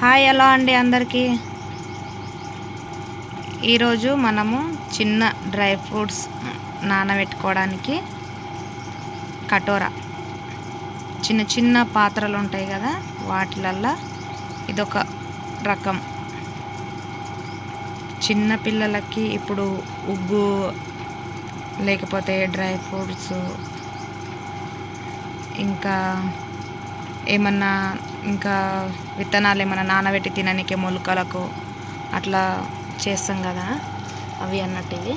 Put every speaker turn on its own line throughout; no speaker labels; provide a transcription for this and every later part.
Hi ఎలా అండి అందరికీ? ఈరోజు మనము చిన్న డ్రై ఫ్రూట్స్ నానబెట్టుకోవడానికి కటోరా. చిన్న చిన్న పాత్రలు ఉంటాయి కదా వాటిలల్లో ఇదొక రకం. చిన్న పిల్లలకి ఇప్పుడు ఉగ్గు లేకపోతే డ్రై ఫ్రూట్స్ ఇంకా ఏమన్నా ఇంకా విత్తనాలు ఏమన్నా నానబెట్టి తిననీకే మొలకలకు అట్లా చేస్తాం కదా అవి అన్నట్టు ఇవి.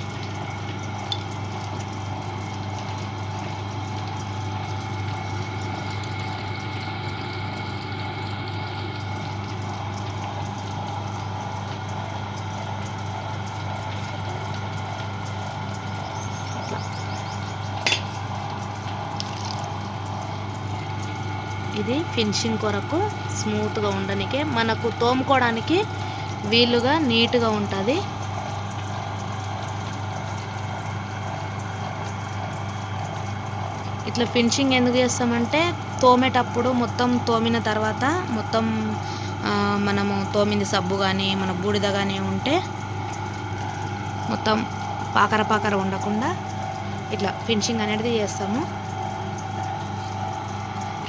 ఇది ఫినిషింగ్ కొరకు స్మూత్గా ఉండడానికి మనకు తోముకోవడానికి వీలుగా నీట్గా ఉంటుంది. ఇట్లా ఫినిషింగ్ ఎందుకు చేస్తామంటే తోమేటప్పుడు మొత్తం తోమిన తర్వాత మొత్తం మనము తోమింది సబ్బు కానీ మన బూడిద కానీ ఉంటే మొత్తం పాకర పాకర ఉండకుండా ఇట్లా ఫినిషింగ్ అనేది చేస్తాము.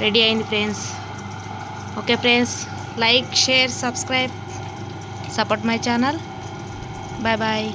రెడీ అయింది friends okay friends like share subscribe support my channel bye bye